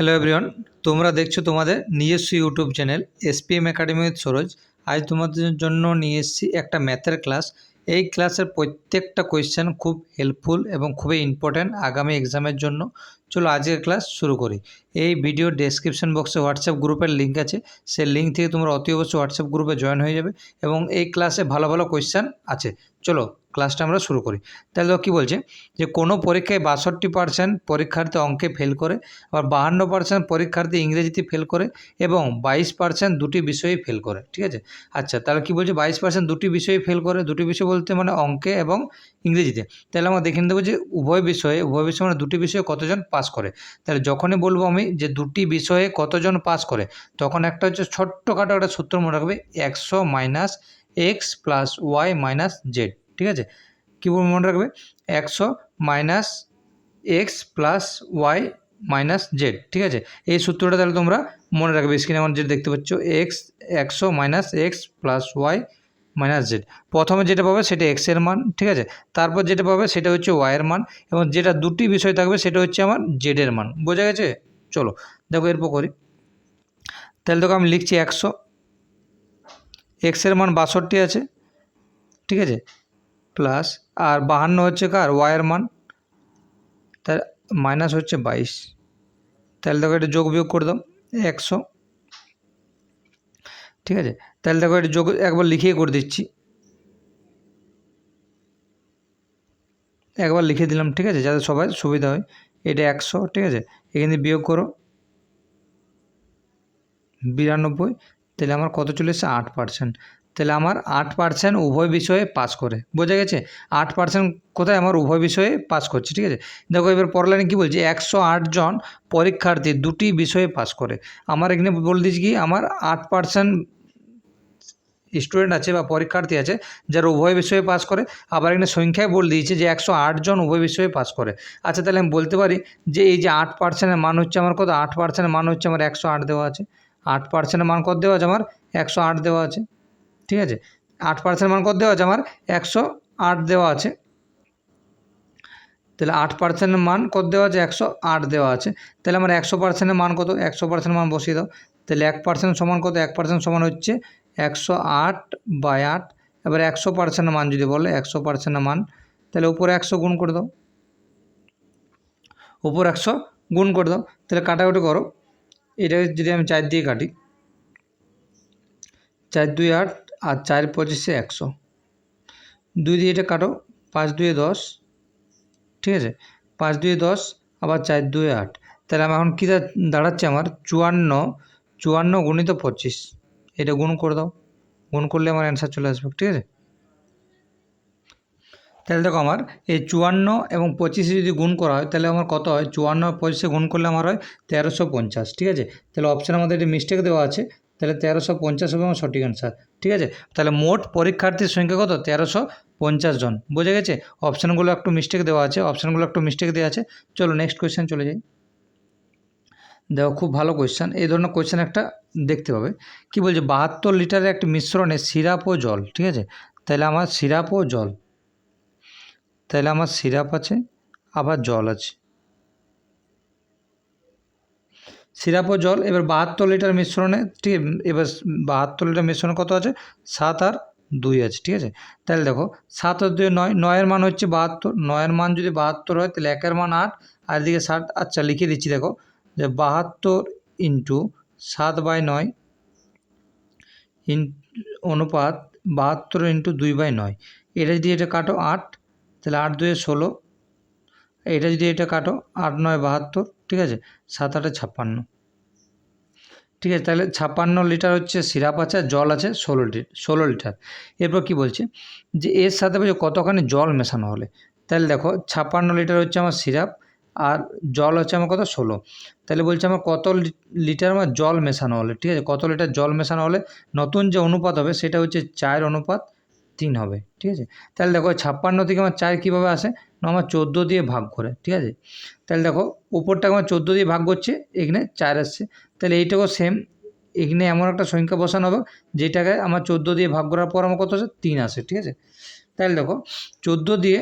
Hello everyone তোমরা দেখছ তোমাদের নিজস্ব YouTube channel SPM academy with Saroj আজ তোমাদের জন্য নিয়ে এসেছি একটা ম্যাথের ক্লাস এই ক্লাসের প্রত্যেকটা কোয়েশ্চেন খুব হেল্পফুল এবং খুবই ইম্পর্ট্যান্ট আগামী এক্সামের জন্য। চলো আজকের ক্লাস শুরু করি। এই ভিডিও ডেসক্রিপশন বক্সে হোয়াটসঅ্যাপ গ্রুপের লিঙ্ক আছে। সেই লিঙ্ক থেকে তোমরা অতি অবশ্যই হোয়াটসঅ্যাপ গ্রুপে জয়েন হয়ে যাবে এবং এই ক্লাসে ভালো ভালো কোয়েশ্চেন আছে। চলো ক্লাসটা আমরা শুরু করি। তাহলে দেখো কী বলছে? যে কোনো পরীক্ষায় বাষট্টি পার্সেন্ট পরীক্ষার্থী অঙ্কে ফেল করে, আবার বাহান্ন পার্সেন্ট পরীক্ষার্থী ইংরেজিতে ফেল করে এবং বাইশ পার্সেন্ট দুটি বিষয়ে ফেল করে। ঠিক আছে? আচ্ছা তাহলে কী বলছে? বাইশ পার্সেন্ট দুটি বিষয়ে ফেল করে, দুটি বিষয় বলতে মানে অঙ্কে এবং ইংরেজিতে। তাহলে আমরা দেখে দেবো যে উভয় বিষয়ে, উভয় বিষয় মানে দুটি বিষয়ে কতজন পাস করে। তাহলে যখনই বলব আমি যে দুটি বিষয়ে কতজন পাস করে, তখন একটা হচ্ছে ছোট্টখাটো একটা সূত্র মনে রাখবে, একশো minus X plus Y minus Z ঠিক আছে? কী বলব মনে রাখবে? একশো minus X plus Y minus Z ঠিক আছে? এই সূত্রটা তাহলে তোমরা মনে রাখবে স্ক্রিনে আমার যেটা দেখতে পাচ্ছ এক্স একশো minus X plus Y minus Z প্রথমে যেটা পাবে সেটা এক্সের মান, ঠিক আছে? তারপর যেটা পাবে সেটা হচ্ছে ওয়াইয়ের মান, এবং যেটা দুটি বিষয় থাকবে সেটা হচ্ছে আমার জেডের মান। বোঝা গেছে? চলো, দেখো এরপর করি। তাহলে দেখো আমি লিখছি একশো। এক্সের মান বাষট্টি আছে, ঠিক আছে? প্লাস আর বাহান্ন হচ্ছে কার? ওয়াইয়ের মান। তার মাইনাস হচ্ছে বাইশ। তাহলে দেখো এটা যোগ বিয়োগ করে দাও, একশো। ঠিক আছে? তাহলে দেখো এটা যোগ, একবার লিখিয়ে করে দিচ্ছি। একবার লিখে দিলাম, ঠিক আছে? যাতে সবাই সুবিধা হয়। এটা একশো, ঠিক আছে? এখানে বিয়োগ করো। বিরানব্বই, তাহলে আমার কত চলে এসেছে? আট পার্সেন্ট তাহলে আমার আট পার্সেন্ট উভয় বিষয়ে পাস করে। বোঝা গেছে? আট পার্সেন্ট কোথায়? আমার উভয় বিষয়ে পাস করছে, ঠিক আছে? দেখো, এবার পরলাইনে কী বলছে? একশো জন পরীক্ষার্থী দুটি বিষয়ে পাস করে। আমার এখানে বলে দিচ্ছি কি? আমার আট পার্সেন্ট স্টুডেন্ট আছে বা পরীক্ষার্থী আছে, যারা উভয় বিষয়ে পাস করে, আবার এখানে সংখ্যায় বলে দিয়েছে যে একশো আট জন উভয় বিষয়ে পাস করে। আচ্ছা তাহলে আমি বলতে পারি যে এই যে আট পার্সেন্টের মান হচ্ছে আমার কত? আট পার্সেন্টের মান হচ্ছে আমার একশো আট দেওয়া আছে। আট পার্সেন্টের মান কত দেওয়া আছে আমার? একশো আট দেওয়া আছে। ঠিক আছে? আট পার্সেন্ট মান কত দেওয়া আছে আমার? একশো আট দেওয়া আছে। তাহলে আট পার্সেন্টের মান কত দেওয়া আছে? একশো আট দেওয়া আছে। তাহলে আমার একশো পার্সেন্টের মান কত? একশো পার্সেন্ট মান বসিয়ে দাও। তাহলে এক পার্সেন্ট সমান কত? এক পার্সেন্ট সমান হচ্ছে একশো আট বাই আট, এবার একশো পার্সেন্টের মান যদি বলে, একশো পার্সেন্টের মান, তাহলে উপরে একশো গুণ করে দাও। উপর একশো গুণ করে দাও, তাহলে কাটাকুটি করো। এটা যদি আমি চার দিয়ে কাটি, চার দুই আট আর চার পঁচিশে একশো। দুই দিয়ে এটা কাটো, পাঁচ দুয়ে দশ, ঠিক আছে? পাঁচ দুয়ে দশ, আবার চার দুয়ে আট। তাহলে আমার এখন কী দাঁড়াচ্ছে আমার? চুয়ান্ন চুয়ান্ন গুণিত পঁচিশ। এটা গুণ করে দাও। গুণ করলে আমার অ্যান্সার চলে আসবে, ঠিক আছে? তাহলে দেখো আমার, এই চুয়ান্ন এবং পঁচিশে যদি গুণ করা হয়, তাহলে আমার কত হয়? চুয়ান্ন পঁচিশে গুণ করলে আমার হয় তেরোশো পঞ্চাশ, ঠিক আছে? তাহলে অপশান আমাদের একটি মিস্টেক দেওয়া আছে, তাহলে তেরোশো পঞ্চাশ হবে আমার সঠিক অ্যান্সার ঠিক আছে? তাহলে মোট পরীক্ষার্থীর সংখ্যা কত? তেরোশো পঞ্চাশ জন, বুঝে গেছে? অপশানগুলো একটু মিস্টেক দেওয়া আছে অপশানগুলো একটু মিস্টেক দেওয়া আছে। চলো নেক্সট কোয়েশ্চেন চলে যাই। দেখো খুব ভালো কোয়েশ্চেন এই ধরনের কোয়েশ্চেন একটা দেখতে পাবে। কি বলছে? বাহাত্তর লিটারের একটি মিশ্রণে সিরাপ ও জল, ঠিক আছে? তাহলে আমার সিরাপ ও জল। তাহলে আমার সিরাপ আছে, আবার জল আছে। সিরাপ ও জল, এবার বাহাত্তর লিটার মিশ্রণে, ঠিক এবার বাহাত্তর লিটার মিশ্রণে কত আছে? সাত আর দুই আছে, ঠিক আছে? তাহলে দেখো, সাত আর দুই নয়, নয়ের মান হচ্ছে বাহাত্তর। নয়ের মান যদি বাহাত্তর হয়, তাহলে একের মান আট, আর এদিকে ষাট আচ্ছা লিখে দিচ্ছি দেখো। যে বাহাত্তর ইন্টু সাত বাই নয় ইন অনুপাত বাহাত্তর ইন্টু দুই বাই নয়। এটা যদি এটা কাটো আট, তাহলে আট দুয়ে ষোলো। এটা যদি এটা কাটো আট নয় বাহাত্তর, ঠিক আছে? সাত আটে ছাপ্পান্ন। ঠিক আছে, তাহলে ছাপ্পান্ন লিটার হচ্ছে সিরাপ আছে, আর জল আছে ষোলো লিটার ষোলো লিটার। এরপর কি বলছে? যে এর সাথে বলছে কতখানি জল মেশানো হলে? তাহলে দেখো, ছাপ্পান্ন লিটার হচ্ছে আমার সিরাপ আর জল হচ্ছে আমার কত ষোলো। তাহলে বলছে আমার কত লিটার আমার জল মেশানো হলে, ঠিক আছে? কত লিটার জল মেশানো হলে নতুন যে অনুপাত হবে সেটা হচ্ছে চায়ের অনুপাত তিন হবে, ঠিক আছে? তাহলে দেখো ছাপ্পান্ন থেকে আমার চার কীভাবে আসে? না, আমার চোদ্দ দিয়ে ভাগ করে, ঠিক আছে? তাহলে দেখো উপরটাকে আমার চোদ্দ দিয়ে ভাগ করছে, এখানে চার আসছে। তাহলে এইটাকেও সেম এখানে এমন একটা সংখ্যা বসানো হবে, যেটাকে আমার চোদ্দ দিয়ে ভাগ করার পর আমার কত আসে? তিন আসে, ঠিক আছে? তাহলে দেখো চোদ্দ দিয়ে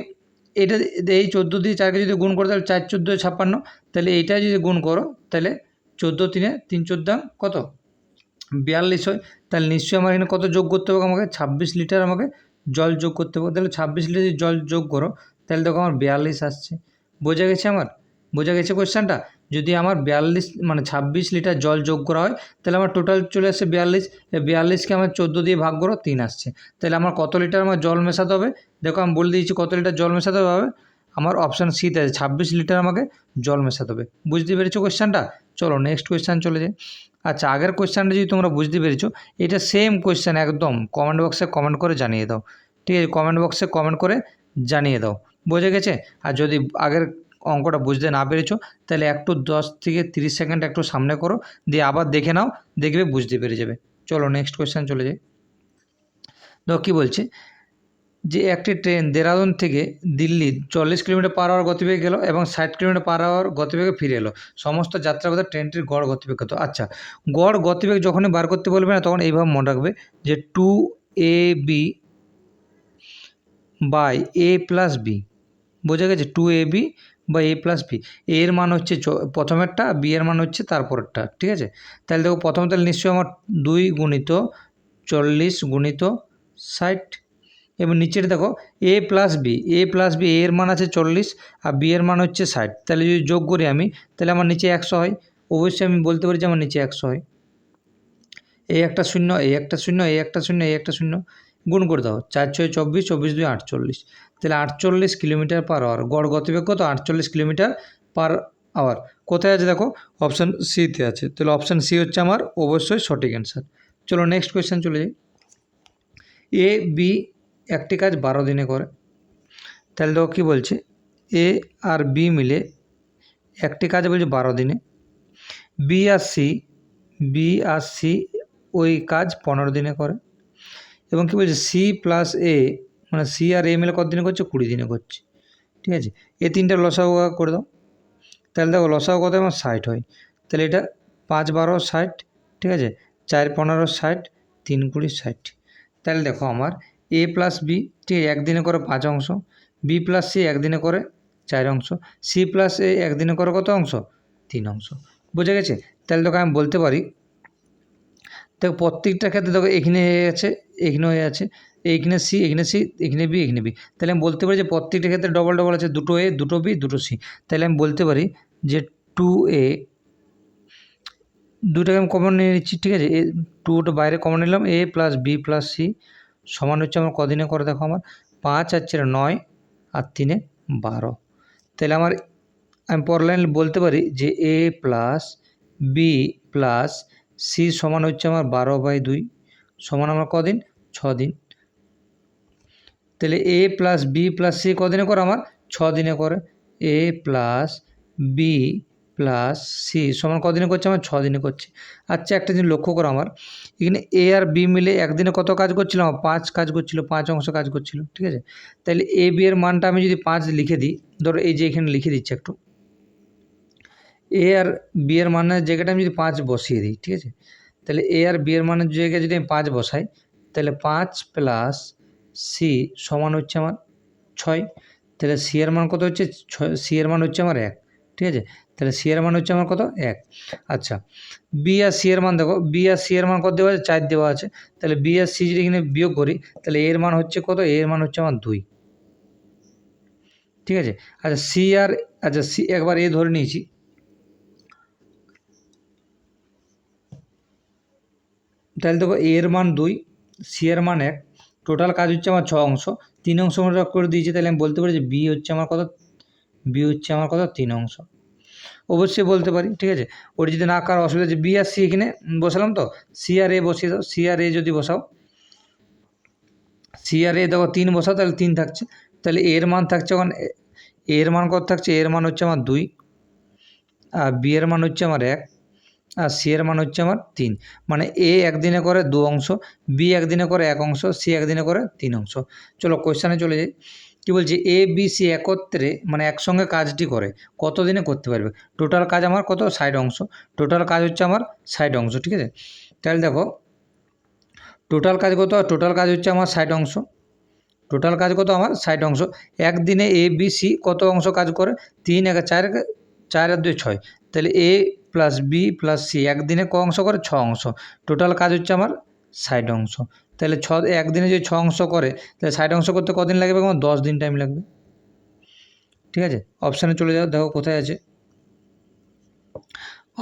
এটা এই চোদ্দ দিয়ে চারকে যদি গুণ করো, তাহলে চার চোদ্দ ছাপ্পান্ন। তাহলে এইটা যদি গুণ করো, তাহলে চোদ্দ তিনে তিন চোদ্দাং কত? বিয়াল্লিশ হয়। তাহলে নিশ্চয়ই আমার এখানে কত যোগ করতে হবে আমাকে? ছাব্বিশ লিটার আমাকে জল যোগ করতে হবে। তাহলে ছাব্বিশ লিটার যদি জল যোগ করো, তাহলে দেখো আমার বিয়াল্লিশ আসছে। বোঝা গেছে আমার? বোঝা গেছে কোয়েশ্চেনটা? যদি আমার বিয়াল্লিশ মানে ছাব্বিশ লিটার জল যোগ করা হয়, তাহলে আমার টোটাল চলে আসছে বিয়াল্লিশ। বিয়াল্লিশকে আমার চোদ্দ দিয়ে ভাগ করো, তিন আসছে। তাহলে আমার কত লিটার আমার জল মেশাতে হবে? দেখো আমি বলে দিয়েছি কত লিটার জল মেশাতে হবে? আমার অপশান সিতে আছে, ছাব্বিশ লিটার আমাকে জল মেশাতে হবে। বুঝতে পেরেছ কোয়েশ্চেনটা? চলো নেক্সট কোয়েশ্চেন চলে যাই। আচ্ছা আগের কোয়েশ্চেনটা যদি তোমরা বুঝতে পেরেছ, এটা সেম কোয়েশ্চেন একদম। কমেন্ট বক্সে কমেন্ট করে জানিয়ে দাও। ঠিক আছে কমেন্ট বক্সে কমেন্ট করে জানিয়ে দাও। বোঝা গেছে? আর যদি আগের অঙ্কটা বুঝতে না পেরেছ, তাহলে একটু দশ থেকে তিরিশ সেকেন্ড একটু সামনে করো, দিয়ে আবার দেখে নাও, দেখবে বুঝতে পেরে যাবে। চলো নেক্সট কোয়েশ্চেন চলে যাই। দেখো কী বলছে? যে একটি ট্রেন দেরাদুন থেকে দিল্লি চল্লিশ কিলোমিটার পার আওয়ার গতিবেগে গেল এবং ষাট কিলোমিটার পার আওয়ার গতিবেগে ফিরে এলো। সমস্ত যাত্রার কথা ট্রেনটির গড় গতিবেগ কত? আচ্ছা গড় গতিবেগ যখনই বার করতে বলবে না, তখন এইভাবে মনে রাখবে যে two A B by A plus B বোঝা গেছে টু এ বি বা এ প্লাস বি এর মান হচ্ছে প্রথমেরটা বি এর মান হচ্ছে তারপরেরটা, ঠিক আছে? তাহলে দেখো প্রথমে তাহলে নিশ্চয়ই আমার দুই গুণিত চল্লিশ গুণিত ষাট এবং নিচের দেখো A plus B A plus B এর মান আছে চল্লিশ আর বি এর মান হচ্ছে ষাট, তাহলে যদি যোগ করি আমি, তাহলে আমার নিচে একশো হয়। অবশ্যই আমি বলতে পারি যে আমার নিচে একশো হয়। এই একটা শূন্য এই একটা শূন্য এই একটা শূন্য এই একটা শূন্য, গুণ করে দাও, চার ছয় চব্বিশ চব্বিশ দুই আটচল্লিশ। তাহলে আটচল্লিশ কিলোমিটার পার আওয়ার গড় গতিবেগ কত? আটচল্লিশ কিলোমিটার পার আওয়ার কোথায় আছে দেখো? অপশান সিতে আছে। তাহলে অপশান সি হচ্ছে আমার অবশ্যই সঠিক অ্যান্সার চলো নেক্সট কোয়েশ্চেন চলে যাই। এ বি একটি কাজ বারো দিনে করে। তাহলে দেখো কী বলছে? এ আর বি মিলে একটি কাজ বলছে বারো দিনে। বি আর সি বি আর সি ওই কাজ পনেরো দিনে করে। এবং কী বলছে? সি প্লাস এ মানে সি আর এ মিলে কত দিনে করছে? কুড়ি দিনে করছে। ঠিক আছে? এ তিনটা লসাগু করে দাও? তাহলে দেখো, লসাগু কত? আমার ষাট হয়। তাহলে এটা পাঁচ বারো ষাট, ঠিক আছে? চার পনেরো ষাট, তিন কুড়ি ষাট। তাহলে দেখো আমার এ প্লাস বি ঠিক আছে? একদিনে করে পাঁচ অংশ। বি প্লাস সি একদিনে করে চার অংশ। সি প্লাস এ একদিনে করে কত অংশ? তিন অংশ। বোঝা গেছে? তাহলে তোকে আমি বলতে পারি, দেখো প্রত্যেকটা ক্ষেত্রে দেখো এখানে হয়ে আছে এখানে হয়ে আছে। এইখানে সি এখানে সি এখানে বি এখানে বি। তাহলে আমি বলতে পারি যে প্রত্যেকটা ক্ষেত্রে ডবল ডবল আছে, দুটো এ, দুটো বি, দুটো সি। তাহলে আমি বলতে পারি যে টু এ দুটাকে আমি কমন নিয়ে নিচ্ছি, ঠিক আছে? এ টুটা বাইরে কমন নিলাম, A plus B plus C সমান হচ্ছে আমার কদিনে করে দেখো আমার? পাঁচ আর চার নয় আর তিনে বারো। তাহলে আমার, আমি পর লাইন বলতে পারি যে A plus B plus C সমান হচ্ছে আমার বারো বাই দুই। সমান আমার কদিন? ছ দিন তাহলে A plus B plus C কদিনে করে আমার? ছ দিনে করে। A plus B plus C সমান কদিনে করছে? আমার ছ দিনে করছে। আচ্ছা একটা জিনিস লক্ষ্য করো আমার। এখানে এ আর বি মিলে একদিনে কত কাজ করছিল? আমার পাঁচ কাজ করছিল, পাঁচ অংশ কাজ করছিল, ঠিক আছে? তাহলে এ বি এর মানটা আমি যদি পাঁচ লিখে দিই, ধরো এই যে এখানে লিখে দিচ্ছি একটু। এ আর বি এর মানের জায়গাটা আমি যদি পাঁচ বসিয়ে দিই, ঠিক আছে? তাহলে এ আর বি এর মানের জায়গায় যদি আমি পাঁচ বসাই, তাহলে পাঁচ প্লাস সি সমান হচ্ছে আমার ছয়, তাহলে সি এর মান কত হচ্ছে? ছয় সি এর মান হচ্ছে আমার এক, ঠিক আছে? তাহলে সি এর মান হচ্ছে আমার কত? এক। আচ্ছা বি আর সি এর মান দেখো বি আর সি এর মান কত দেওয়া আছে? চার দেওয়া আছে। তাহলে বি আর সি যদি এখানে বিয়োগ করি, তাহলে এর মান হচ্ছে কত? এর মান হচ্ছে আমার দুই। ঠিক আছে? আচ্ছা সি আর আচ্ছা সি একবার এ ধরে নিয়েছি। তাহলে দেখো এর মান দুই সি এর মান এক টোটাল কাজ হচ্ছে আমার ছ অংশ। তিন অংশ আমরা করে দিয়েছি, তাহলে আমি বলতে পারি যে বি হচ্ছে আমার কত বি হচ্ছে আমার কত তিন অংশ। অবশ্যই বলতে পারি, ঠিক আছে? ওটা যদি না কারও অসুবিধা আছে বি আর সি এখানে বসালাম তো? সি আর এ বসিয়ে দাও সি আর এ যদি বসাও। সি আর এ দেখো তিন বসাও, তাহলে তিন থাকছে। তাহলে এর মান থাকছে এখন এ- এর মান কত থাকছে? এর মান হচ্ছে আমার দুই। আর বি এর মান হচ্ছে আমার এক। আর সি এর মান হচ্ছে আমার তিন। মানে এ একদিনে করে দু অংশ, বি একদিনে করে এক অংশ, সি একদিনে করে তিন অংশ। চলো কোয়েশ্চানে চলে যাই। কী বলছি? এ, বি, সি একত্রে মানে একসঙ্গে কাজটি করে কত দিনে করতে পারবে? টোটাল কাজ আমার কত? ষাট অংশ। টোটাল কাজ হচ্ছে আমার ষাট অংশ, ঠিক আছে? তাহলে দেখো টোটাল কাজ কত? টোটাল কাজ হচ্ছে আমার ষাট অংশ। টোটাল কাজ কত? আমার ষাট অংশ। একদিনে এ, বি, সি কত অংশ কাজ করে? তিন এক চার চার আর দুই ছয়। তাহলে A plus B plus C একদিনে ক অংশ করে ছ অংশ। টোটাল কাজ হচ্ছে আমার ষাট অংশ। তাহলে ছ, একদিনে যদি ছ অংশ করে, তাহলে ষাট অংশ করতে কদিন লাগবে? আমার দশ দিন টাইম লাগবে। ঠিক আছে? অপশানে চলে যাও, দেখো কোথায় আছে।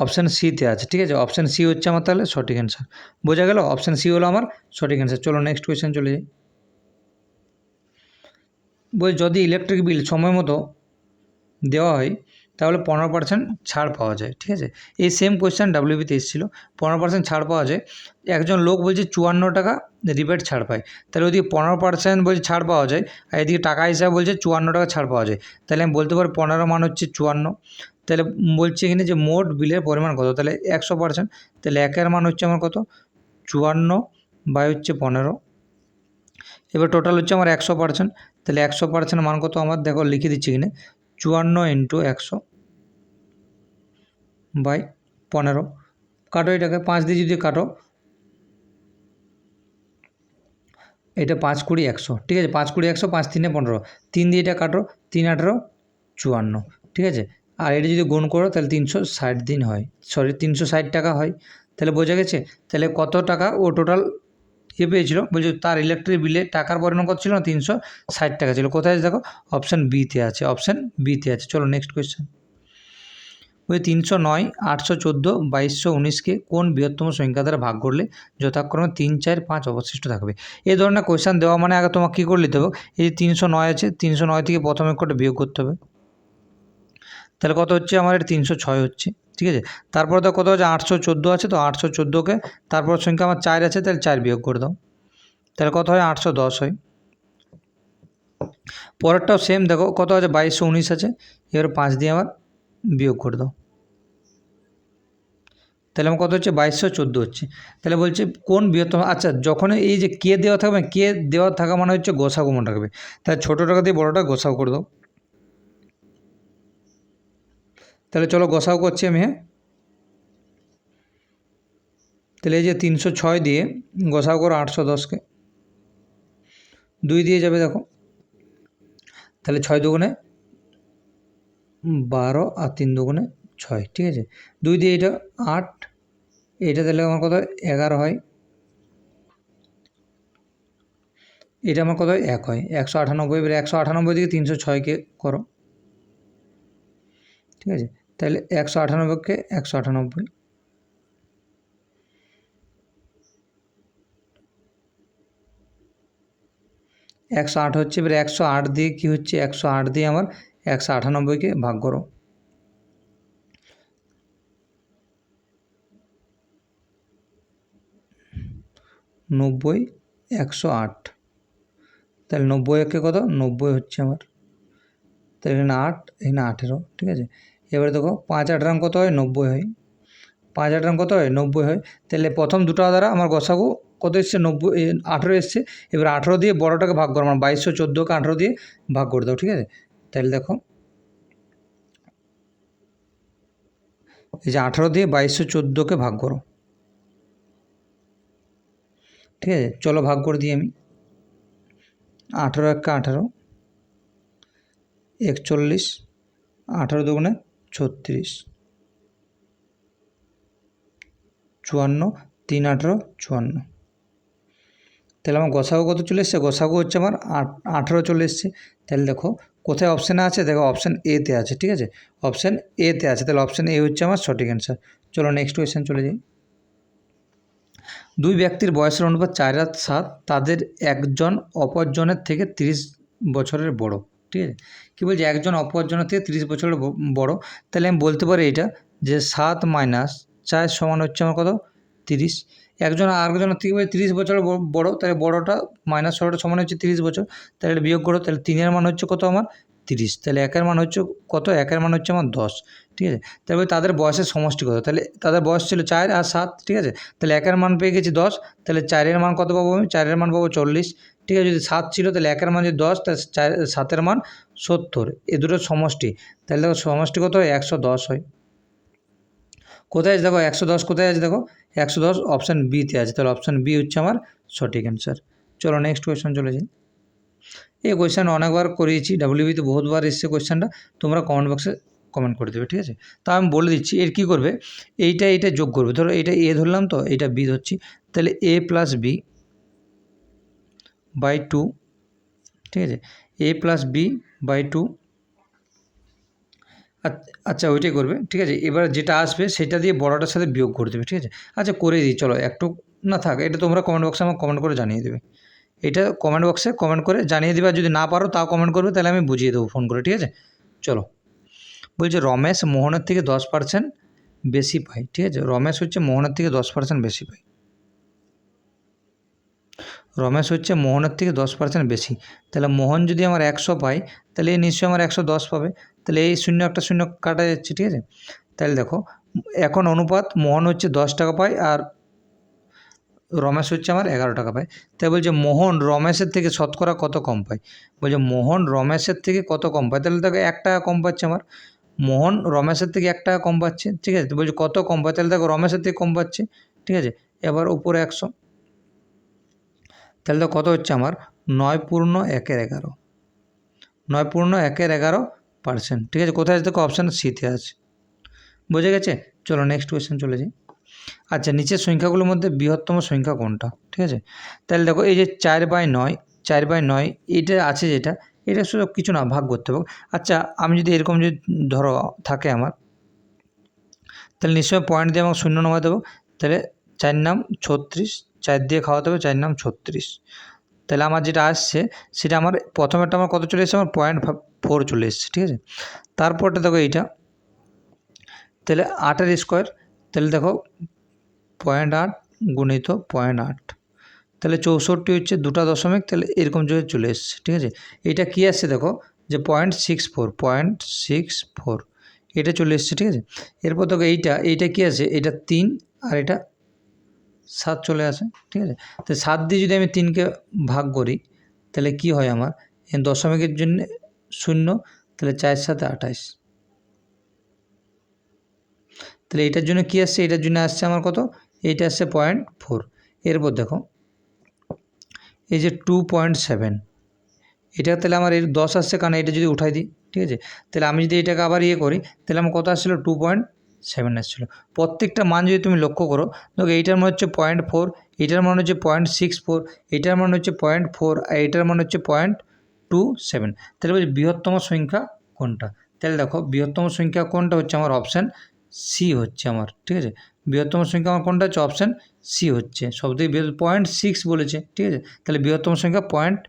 অপশান সিতে আছে, ঠিক আছে? অপশান সি হচ্ছে আমার তাহলে সঠিক অ্যান্সার বোঝা গেল? অপশান সি হলো আমার সঠিক অ্যান্সার চলো নেক্সট কোয়েশ্চেন চলে যাই। বল, যদি ইলেকট্রিক বিল সময় মতো দেওয়া হয় তাহলে পনেরো পার্সেন্ট ছাড় পাওয়া যায়, ঠিক আছে? এই সেম কোয়েশ্চেন ডাব্লিউবিতে এসেছিল। পনেরো পার্সেন্ট ছাড় পাওয়া যায়। একজন লোক বলছে চুয়ান্ন টাকা রিবেট ছাড় পায়। তাহলে ওদিকে পনেরো পার্সেন্ট বলছে ছাড় পাওয়া যায়, আর এদিকে টাকা হিসাবে বলছে চুয়ান্ন টাকা ছাড় পাওয়া যায়। তাহলে আমি বলতে পারি পনেরো মান হচ্ছে চুয়ান্ন। তাহলে বলছে এখানে যে মোট বিলের পরিমাণ কত? তাহলে একশো পার্সেন্ট তাহলে একের মান হচ্ছে আমার কত? চুয়ান্ন বাই হচ্ছে পনেরো। এবার টোটাল হচ্ছে আমার একশো পার্সেন্ট তাহলে একশো পার্সেন্ট মান কত? আমার দেখো লিখে দিচ্ছি এখানে। চুয়ান্ন ইন্টু একশো বাই পনেরো। কাটো এটাকে, পাঁচ দিয়ে যদি কাটো, এটা পাঁচ কুড়ি একশো। ঠিক আছে, পাঁচ কুড়ি একশো, পাঁচ তিনে পনেরো। তিন দিয়ে এটা কাটো, তিন আঠেরো, চুয়ান্ন। ঠিক আছে? আর এটা যদি গুণ করো, তাহলে তিনশো ষাট দিন হয়। সরি, তিনশো ষাট টাকা হয়। তাহলে বোঝা গেছে? তাহলে কত টাকা ও টোটাল ইয়ে পেয়েছিল। বলছে তার ইলেকট্রিক বিলে টাকার পরিমাণ কত ছিল না, তিনশো ষাট টাকা ছিল। কোথায় আছে দেখো? অপশান বিতে আছে অপশান বিতে আছে। চলো নেক্সট কোয়েশ্চেন ওই তিনশো নয়, আটশো চোদ্দ, বাইশশো উনিশকে কোন বৃহত্তম সংখ্যা দ্বারা ভাগ করলে যথাক্রমে তিন, চার, পাঁচ অবশিষ্ট থাকবে? এই ধরনের কোয়েশ্চেন দেওয়া মানে আগে তোমাকে কী করে নিতে হবে? এই যে তিনশো নয় আছে, তিনশো নয় থেকে প্রথমে করে বিয়োগ করতে হবে? তাহলে কত হচ্ছে? আমার এটা তিনশো ছয় হচ্ছে। ঠিক আছে? তারপর তো কত হচ্ছে আটশো চোদ্দ আছে, তো আটশো চোদ্দোকে তারপর সংখ্যা আমার চার আছে, তাহলে চার বিয়োগ করে দাও। তাহলে কত হয়? আটশো দশ হয়। পরেরটাও সেম দেখো কত আছে? বাইশশো উনিশ আছে। এবার পাঁচ দিয়ে আমার বিয়োগ করে দাও। তাহলে আমার কত হচ্ছে? বাইশশো চোদ্দ হচ্ছে। তাহলে বলছে কোন বৃহত্তম? আচ্ছা যখন এই যে কে দেওয়া থাকবে কে দেওয়া থাকা মানে হচ্ছে গোসাগু মনে রাখবে। তাহলে ছোটো টাকা দিয়ে বড়োটা গোসাগু করে দাও। তাহলে চলো গোসাও করছি আমি হ্যাঁ? তাহলে এই যে তিনশো ছয় দিয়ে গোসাও করো আটশো দশকে। দুই দিয়ে যাবে দেখো। তাহলে ছয় দুগুণে বারো আর তিন দুগুণে ছয়, ঠিক আছে? দুই দিয়ে এটা আট, এটা তাহলে আমার কত এগারো হয়। এটা আমার কত এক হয়। একশো আটানব্বই, এবারে একশো আটানব্বই থেকে তিনশো ছয়কে করো। ঠিক আছে? তাহলে একশো আটানব্বইকে একশো আটানব্বই। একশো আট হচ্ছে এবারে একশো আট দিয়ে কী হচ্ছে? একশো আট দিয়ে আমার একশো আটানব্বইকে ভাগ করো। নব্বই, একশো আট। তাহলে নব্বই একে কত? নব্বই হচ্ছে আমার। তাহলে এখানে আট, এখানে আঠেরো, ঠিক আছে? এবারে দেখো পাঁচ আট রান কত হয়? নব্বই হয়। পাঁচ আট রান কত হয়? নব্বই হয়। তাহলে প্রথম দুটো দ্বারা আমার গসাগু কত এসছে? নব্বই আঠেরো এসছে। এবার আঠেরো দিয়ে বড়োটাকে ভাগ করো। আমার বাইশশো চোদ্দোকে আঠেরো দিয়ে ভাগ করে দাও, ঠিক আছে? তাহলে দেখো, এই যে আঠেরো দিয়ে বাইশশো চোদ্দোকে ভাগ করো। ঠিক আছে? চলো ভাগ করে দিই আমি। আঠেরো একটা আঠেরো, একচল্লিশ, আঠেরো দুগুণে ছত্রিশ। চুয়ান্ন, তিন আঠেরো, চুয়ান্ন। তাহলে আমার গসাগু কত চলে এসছে? গসাগু হচ্ছে আমার আট, আঠেরো চলে এসছে। তাহলে দেখো, কোথায় অপশানে আছে? দেখো অপশান এতে আছে, ঠিক আছে? অপশান এতে আছে। তাহলে অপশান এ হচ্ছে আমার সঠিক অ্যান্সার চলো নেক্সট কোয়েশ্চেন চলে যাই। দুই ব্যক্তির বয়সের অনুপাত চার হাত সাত। তাদের একজন অপরজনের থেকে তিরিশ বছরের বড়। ঠিক আছে? কী বলছে? একজন অপরজনের থেকে তিরিশ বছরের ব- বড়। তাহলে আমি বলতে পারি এটা যে সাত মাইনাস চার সমান হচ্ছে আমার কত? তিরিশ। একজন আরেকজনের থেকে তিরিশ বছর বড়। তাহলে বড়টা মাইনাস ষোলোটা সমান হচ্ছে তিরিশ বছর। তাহলে এটা বিয়োগ করো, তাহলে তিনের মান হচ্ছে কত আমার? তিরিশ। তাহলে একের মান হচ্ছে কত? একের মান হচ্ছে আমার দশ। ঠিক আছে? তারপরে তাদের বয়সের সমষ্টি কত? তাহলে তাদের বয়স ছিল চার আর সাত। ঠিক আছে? তাহলে একের মান পেয়ে গেছি দশ। তাহলে চারের মান কত পাবো আমি? চারের মান পাবো চল্লিশ। ঠিক আছে, যদি সাত ছিল তাহলে একের মান যদি দশ, তাহলে সাতের মান সত্তর। এ দুটোর সমষ্টি। তাহলে দেখো সমষ্টি কত হয়? একশো দশ হয়। কোথায় আছে? দেখো একশো দশ কোথায় আছে? দেখো একশো দশ অপশান বিতে আছে। তাহলে অপশান বি হচ্ছে আমার সঠিক অ্যান্সার চলো নেক্সট কোয়েশ্চেন চলে এই কোয়েশ্চেন অনেকবার করিয়েছি। ডাব্লিউবিতে বহুতবার এসছে কোয়েশ্চেনটা তোমরা কমেন্ট বক্সে কমেন্ট করে দেবে, ঠিক আছে? তা আমি বলে দিচ্ছি, এর কী করবে? এইটা এইটা যোগ করবে। ধরো এটা এ ধরলাম তো এটা বি ধরছি। তাহলে A plus B by two, ঠিক আছে? A plus B by two. আচ্ছা ওইটাই করবে, ঠিক আছে? এবার যেটা আসবে, সেটা দিয়ে বড়টার সাথে বিয়োগ করে দেবে, ঠিক আছে? আচ্ছা করে দিই, চলো, একটু না থাক, এটা তোমরা কমেন্ট বক্সে আমাকে কমেন্ট করে জানিয়ে দেবে। এটা কমেন্ট বক্সে কমেন্ট করে জানিয়ে দেবে, আর যদি না পারো, তাও কমেন্ট করবে, তাহলে আমি বুঝিয়ে দেবো ফোন করে, ঠিক আছে? চলো। বলছে, রমেশ মোহনের থেকে দশ পার্সেন্ট বেশি পায়, ঠিক আছে? রমেশ হচ্ছে মোহনের থেকে দশ পার্সেন্ট বেশি পায়। রমেশ হচ্ছে মোহনের থেকে দশ পার্সেন্ট বেশি। তাহলে মোহন যদি আমার একশো পায়, তাহলে এই নিশ্চয়ই আমার একশো দশ পাবে। তাহলে এই শূন্য একটা শূন্য কাটা যাচ্ছে, ঠিক আছে? তাহলে দেখো, এখন অনুপাত মোহন হচ্ছে দশ টাকা পায় আর রমেশ হচ্ছে আমার এগারো টাকা পায়। তাই বলছে মোহন রমেশের থেকে শতকরা কত কম পায়? বলছে মোহন রমেশের থেকে কত কম পায়? তাহলে দেখো এক টাকা কম পাচ্ছে আমার। মোহন রমেশের থেকে এক টাকা কম পাচ্ছে, ঠিক আছে? বলছে কত কম পায়? তাহলে দেখো রমেশের থেকে কম পাচ্ছে, ঠিক আছে? এবার উপরে একশো। তাহলে তো কত হচ্ছে আমার? নয় পূর্ণ একের এগারো। নয় পূর্ণ একের এগারো পার্সেন্ট ঠিক আছে, কোথায় আছে? দেখো অপশান সিতে আছে। বুঝে গেছে? চলো নেক্সট কোয়েশ্চেন চলে যাই। আচ্ছা নিচের সংখ্যাগুলোর মধ্যে বৃহত্তম সংখ্যা কোনটা? ঠিক আছে? তাহলে দেখো, এই যে চার বাই নয়, চার বাই নয়, এটা আছে যেটা, এটা শুধু কিছু না, ভাগ করতে হবে। আচ্ছা আমি যদি এরকম যদি ধরো, থাকে আমার, তাহলে নিশ্চয়ই পয়েন্ট দিয়ে আমাকে শূন্য নামা দেবো। তাহলে চার নাম ছত্রিশ চার দিয়ে খাওয়াতে হবে, চার নাম ছত্রিশ। তাহলে আমার যেটা আসছে, সেটা আমার প্রথমেরটা আমার কত চলে এসেছে? আমার পয়েন্ট ফোর চলে এসেছে, ঠিক আছে? তারপরটা দেখো এইটা। তাহলে আটের স্কোয়ার তাহলে দেখো পয়েন্ট আট গুণিত পয়েন্ট আট। তাহলে চৌষট্টি হচ্ছে দুটা দশমিক, তাহলে এরকম জায়গায় চলে এসছে, ঠিক আছে? এটা কী আসছে দেখো? যে point six four point six four এটা চলে এসছে, ঠিক আছে? এরপর দেখো এইটা এইটা কী আছে? এটা তিন আর এটা সাত চলে আসে, ঠিক আছে? তো সাত দিয়ে যদি আমি তিনকে ভাগ করি, তাহলে কি হয় আমার? দশমিকের জন্য শূন্য, তাহলে চার সাথে আঠাইশ। তাহলে এটার জন্য কী আসছে? এটার জন্য আসছে আমার কত? এইটা আসছে পয়েন্ট ফোর এরপর দেখো, এই যে টু পয়েন্ট সেভেন এটা তাহলে আমার এর দশ আসছে, কারণ এটা যদি উঠাই দিই, ঠিক আছে? তাহলে আমি যদি এটাকে আবার ইয়ে করি, তাহলে আমার কত আসছিল? টু পয়েন্ট সেভেন এসেছিল প্রত্যেকটা মান যদি তুমি লক্ষ্য করো, দেখো এইটার মান হচ্ছে পয়েন্ট ফোর এটার মান হচ্ছে পয়েন্ট সিক্স ফোর এটার মান হচ্ছে পয়েন্ট ফোর আর এটার মান হচ্ছে পয়েন্ট টু সেভেন তাহলে বলছি বৃহত্তম সংখ্যা কোনটা? তাহলে দেখো বৃহত্তম সংখ্যা কোনটা হচ্ছে আমার অপশান সি হচ্ছে আমার, ঠিক আছে? বৃহত্তম সংখ্যা আমার কোনটা হচ্ছে অপশান সি হচ্ছে, সব থেকে বৃহৎ পয়েন্ট সিক্স বলেছে, ঠিক আছে? তাহলে বৃহত্তম সংখ্যা পয়েন্ট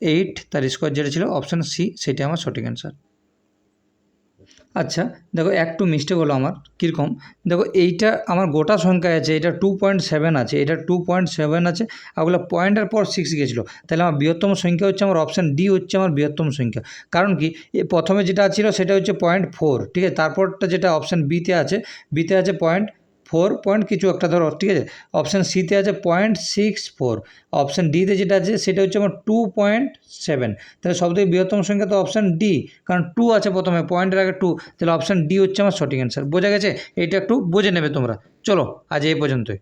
এইট তার স্কোয়ার যেটা ছিল অপশান সি সেটা আমার সঠিক অ্যান্সার আচ্ছা দেখো একটু মিস্টেক হলো আমার, কীরকম? দেখো এইটা আমার গোটা সংখ্যায় আছে, এটা টু পয়েন্ট সেভেন আছে, এটা টু পয়েন্ট সেভেন আছে আগুলো পয়েন্টের পর সিক্স গেছিল। তাহলে আমার বৃহত্তম সংখ্যা হচ্ছে আমার অপশান ডি হচ্ছে আমার বৃহত্তম সংখ্যা। কারণ কি? এ প্রথমে যেটা ছিল সেটা হচ্ছে পয়েন্ট ফোর ঠিক আছে? তারপরটা যেটা অপশান বিতে আছে বিতে আছে পয়েন্ট ফোর পয়েন্ট কিছু একটা ধরো, ঠিক আছে? অপশান সিতে আছে পয়েন্ট সিক্স ফোর অপশান ডিতে যেটা আছে, সেটা হচ্ছে আমার টু পয়েন্ট সেভেন তাহলে সবথেকে বৃহত্তম সংখ্যা তো অপশান ডি কারণ টু আছে প্রথমে পয়েন্টের আগে টু তাহলে অপশান ডি হচ্ছে আমার সঠিক অ্যান্সার বোঝা গেছে? এটা একটু বুঝে নেবে তোমরা। চলো, আজ এই পর্যন্তই।